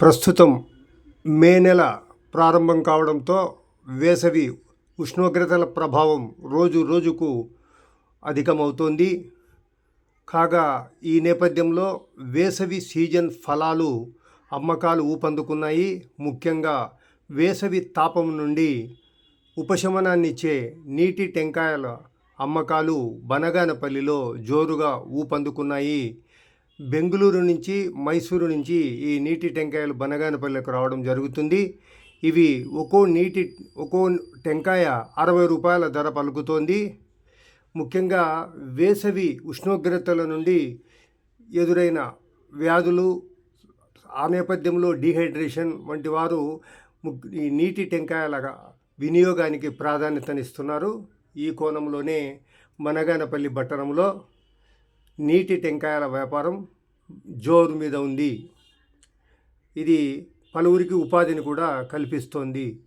ప్రస్తుతం మే నెల ప్రారంభం కావడంతో వేసవి ఉష్ణోగ్రతల ప్రభావం రోజు రోజుకు అధికమవుతోంది. కాగా ఈ నేపథ్యంలో వేసవి సీజన్ ఫలాలు అమ్మకాలు ఊపందుకున్నాయి. ముఖ్యంగా వేసవి తాపం నుండి ఉపశమనాన్నిచ్చే నీటి టెంకాయల అమ్మకాలు బనగానపల్లిలో జోరుగా ఊపందుకున్నాయి. బెంగళూరు నుంచి మైసూరు నుంచి ఈ నీటి టెంకాయలు బనగానపల్లికి రావడం జరుగుతుంది. ఇవి ఒక్కో నీటి ఒక్కో టెంకాయ అరవై రూపాయల ధర పలుకుతోంది. ముఖ్యంగా వేసవి ఉష్ణోగ్రతల నుండి ఎదురైన వ్యాధులు ఆ నేపథ్యంలో డీహైడ్రేషన్ వంటి వారు ఈ నీటి టెంకాయల వినియోగానికి ప్రాధాన్యతనిస్తున్నారు. ఈ కోణంలోనే మనగానపల్లి పట్టణంలో నీటి టెంకాయల వ్యాపారం జోరు మీద ఉంది. ఇది పలువురికి ఉపాధిని కూడా కల్పిస్తోంది.